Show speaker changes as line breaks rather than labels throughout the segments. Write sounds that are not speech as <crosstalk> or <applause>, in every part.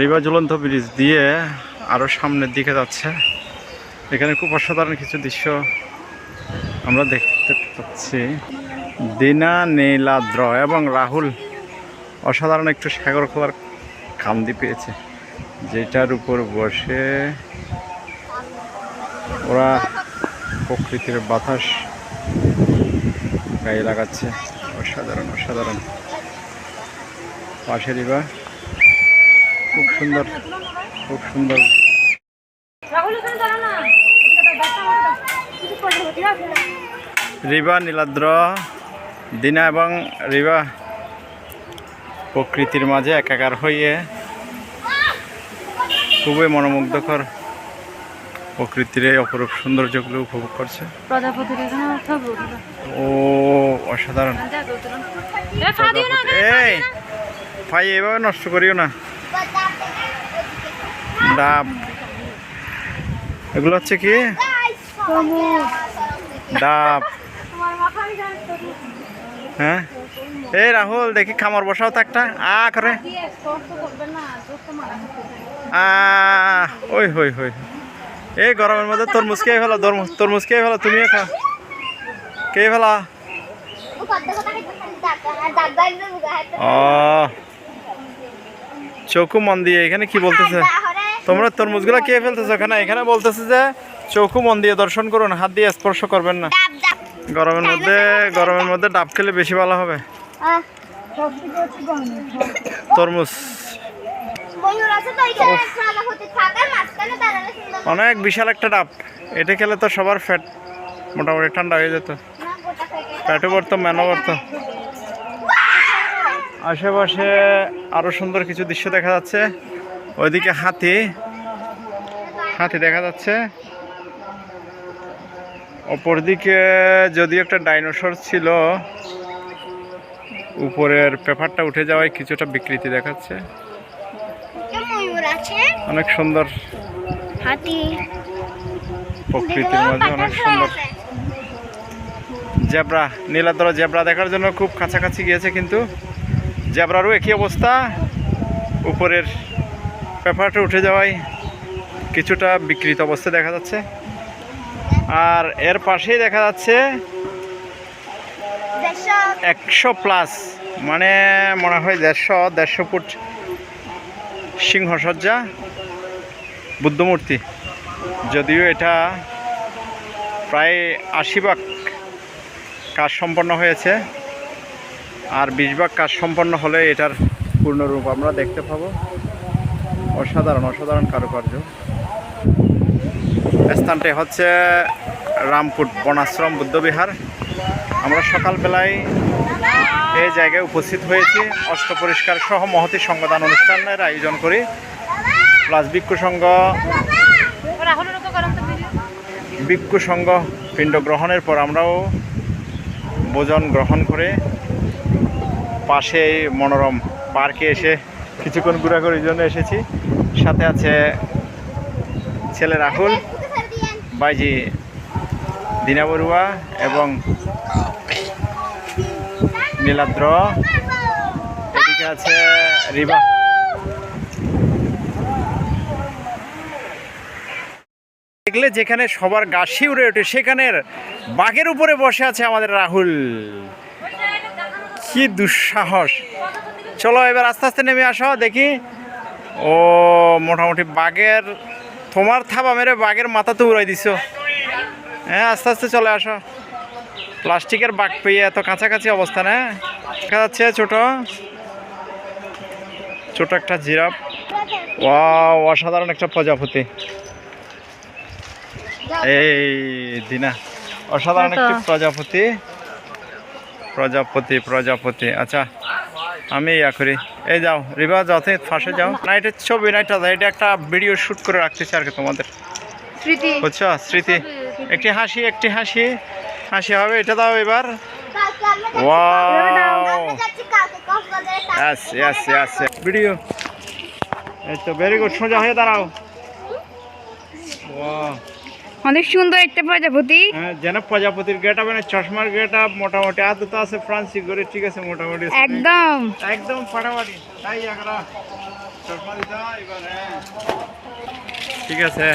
রিবা ঝুলন্ত ব্রিজ দিয়ে আরও সামনের দিকে যাচ্ছে। এখানে খুব অসাধারণ কিছু দৃশ্য আমরা দেখতে পাচ্ছি। দিনা নীলাদ্র এবং রাহুল অসাধারণ একটু সাগর খোলার কান্দি পেয়েছে। যেটার উপর বসে ওরা প্রকৃতির বাতাস গায়ে লাগাচ্ছে। অসাধারণ অসাধারণ। পাশে রিবা খুব সুন্দর খুব সুন্দর। রিবা, নীলাদ্র, দিনা এবং রিবা প্রকৃতির মাঝে একাকার হয়ে খুবই মনোমুগ্ধকর প্রকৃতির এই অপরূপ সৌন্দর্যগুলো উপভোগ করছে। ও, অসাধারণ। এই ভাই এভাবে নষ্ট করিও না। ডাব এগুলো হচ্ছে কি? ডাব। হ্যাঁ? এই রাহুল, দেখি খামার বসাও তো একটা। আ, করে। ওই হই হই এই গরমের মধ্যে তরমুজ খেয়ে ফেলো, তরমুজ খেয়ে ফেলো, তুমিও খাও। কে ফেলা। ও চৌকু মন দিয়ে, এখানে কি বলতেছে? তোমরা তরমুজগুলো কে ফেলতেছো এখানে এখানে বলতেছে যে চৌকু মন দিয়ে দর্শন করুন হাত দিয়ে স্পর্শ করবেন না। গরমের মধ্যে গরমের মধ্যে ডাব খেলে বেশি ভালো হবে। তরমুজ। অনেক বিশাল একটা ডাব। এটা খেলে তো সবার ফ্যাট মোটামুটি ঠান্ডা হয়ে যেত। ফ্যাটও পড়তো ম্যানও পড়তো। আশেপাশে আরও সুন্দর কিছু দৃশ্য দেখা যাচ্ছে। ওইদিকে হাতি। হাতি দেখা যাচ্ছে। অপরদিকে যদি একটা ডাইনোসর ছিল উপরের পেপারটা উঠে যাওয়ায় কিছুটা বিকৃতি দেখাচ্ছে। অনেক সুন্দর
হাতি।
প্রকৃতির মাঝে অনেক সুন্দর। জেব্রা নীলাদ্রা জেব্রা দেখার জন্য খুব কাছাকাছি গিয়েছে কিন্তু। জেব্রারও একই অবস্থা। উপরের পেপারটা উঠে যাওয়ায় কিছুটা বিকৃত অবস্থা দেখা যাচ্ছে। আর এর পাশেই দেখা যাচ্ছে একশো প্লাস মানে মনে হয় দেড়শো দেড়শো ফুট সিংহসজ্জা বুদ্ধমূর্তি। যদিও এটা প্রায় আশি ভাগ কাজ সম্পন্ন হয়েছে, আর বিশ ভাগ কাজ সম্পন্ন হলে এটার পূর্ণরূপ আমরা দেখতে পাবো। অসাধারণ অসাধারণ কারুকার্য। স্থানটি হচ্ছে রামপুর বনাশ্রম বুদ্ধবিহার। আমরা সকালবেলায় এই জায়গায় উপস্থিত হয়েছি। অষ্ট পরিষ্কার সহ মহতি সংবাদান অনুষ্ঠানের আয়োজন করি। প্লাস ভিক্ষু সংঘ ভিক্ষু সংঘ পিণ্ড গ্রহণের পর আমরাও ভোজন গ্রহণ করে পাশে মনোরম পার্কে এসে কিছুক্ষণ ঘোরাঘুরির জন্য এসেছি। সাথে আছে ছেলে রাহুল, বাইজি দিনা বড়ুয়া এবং নীলাদ্র। এদিকে আছে রিবা। দেখলে যেখানে সবার গাছি উড়ে ওঠে, সেখানের বাঘের উপরে বসে আছে আমাদের রাহুল। কি দুঃসাহস। চলো এবার আস্তে আস্তে নেমে আসো, দেখি। ও মোটামুটি বাঘের তোমার থাবা মেরে বাঘের মাথা তো উড়াই দিছো। হ্যাঁ আস্তে আস্তে চলে আসো। প্লাস্টিকের বাঘ পেয়ে এত কাছাকাছি অবস্থান হ্যাঁ দেখা যাচ্ছে ছোট। ছোট একটা জিরাফ। ওয়াও অসাধারণ একটা প্রজাপতি। এই দিনা অসাধারণ একটি প্রজাপতি। প্রজাপতি প্রজাপতি। আচ্ছা আমি ইয়া করি। এই যাও রিবা যাও তুমি ফাঁসে যাও। না এটা ছবি না এটা এটা একটা ভিডিও শ্যুট করে রাখতেছি আর কি তোমাদের। বুঝছ? স্মৃতি। একটি হাসি একটি হাসি। হাসি হবে এটা দাও এবার। ভিডিও এই তো ভেরি গুড সোজা হয়ে দাঁড়াও। ওয়াও
অনেক সুন্দর একটা প্রজাপতি।
হ্যাঁ, যেন প্রজাপতির গেট আপ মানে চশমার গেট আপ মোটামুটি আদৌ তো আছে ফ্রান্সি করে ঠিক আছে মোটামুটি
একদম।
একদম ফাটাফাটি। তাই একটা চশমা দিতে হয় ঠিক আছে।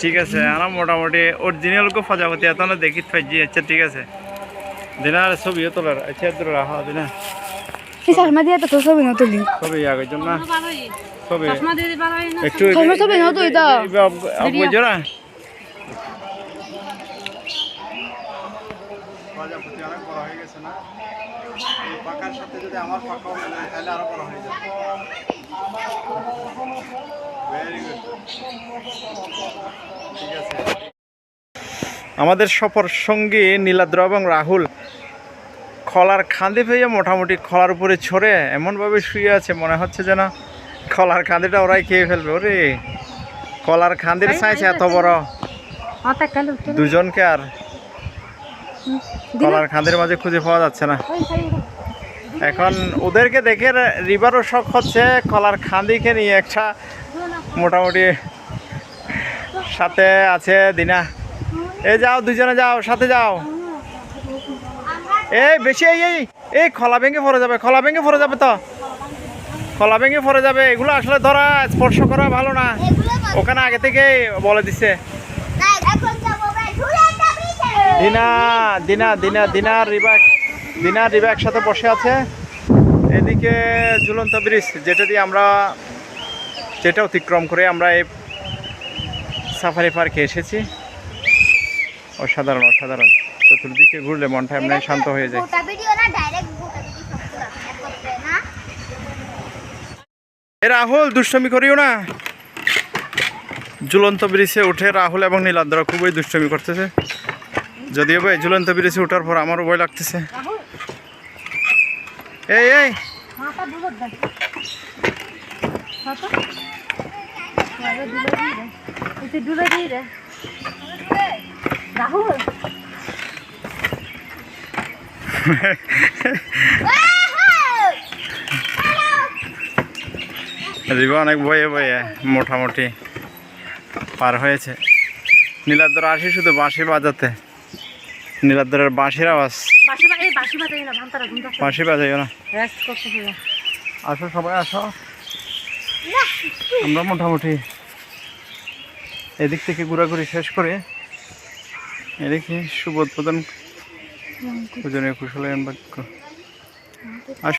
ঠিক আছে আমরা মোটামুটি অরিজিনাল কো প্রজাপতি এত না দেখি পাইছি আচ্ছা ঠিক আছে। দিনার ছবিও তোলার আচ্ছা রাখা দিনা
এই চশমা দিয়ে তো তোর ছবি না তুলি
ছবি আগের জন্য। ছবি একটু
চশমা না তুই তো
না প্রজাপতি অনেক বড় গেছে না এই পাকার সাথে যদি আমার পাকাও মেলে তাহলে আরও বড় হয়ে যাবে ভেরি গুড ঠিক আছে আমাদের সফর সঙ্গী নীলাদ্র এবং রাহুল খলার খাঁদে পেয়ে মোটামুটি খলার উপরে ছড়ে এমনভাবে শুয়ে আছে মনে হচ্ছে যেন খলার খাঁদিটা ওরাই খেয়ে ফেলবে। ওরে কলার খাঁদির সাইজ এত বড়। দুজনকে আর কলার খাঁদির মাঝে খুঁজে পাওয়া যাচ্ছে না। এখন ওদেরকে দেখে রিভারও শখ হচ্ছে কলার খাঁদিকে নিয়ে একটা মোটামুটি সাথে আছে দিনা। এ যাও দুজনে যাও সাথে যাও। এই বেশি এই এই এই খলা ভেঙে পড়ে যাবে খলা ভেঙে পড়ে যাবে তো। খলা ভেঙে পড়ে যাবে এগুলো আসলে ধরা স্পর্শ করা ভালো না। ওখানে আগে থেকে বলে দিছে। দিনা দিনা দিনা দিনা রিবা দিনা রিবা একসাথে বসে আছে। এদিকে ঝুলন্ত ব্রিজ যেটা দিয়ে আমরা যেটা অতিক্রম করে আমরা এই সাফারি পার্কে এসেছি। অসাধারণ অসাধারণ। চতুর্দিকে ঘুরলে মনটা এমনি শান্ত হয়ে যায়। এ রাহুল দুষ্টমি করিও না। ঝুলন্ত ব্রিজে উঠে রাহুল এবং নীলাদ্র খুবই দুষ্টমি করতেছে। যদিও ভাই ঝুলন্ত ব্রিজে উঠার পর আমারও ভয় লাগতেছে। এই এই।
রাহুল? <laughs>
রিবা অনেক বয়ে বয়ে মোটামুটি পার হয়েছে। নীলাদ্র আসি শুধু বাঁশি বাজাতে। নীলাদ্রের বাঁশির আওয়াজ। বাঁশি বাজাইও
না।
আসো সবাই আসো। আমরা মোটামুটি এদিক থেকে ঘোরাঘুরি শেষ করে এদিকে শুভ উদ্বোধন পূজনীয় কুশলায়ন বাক্য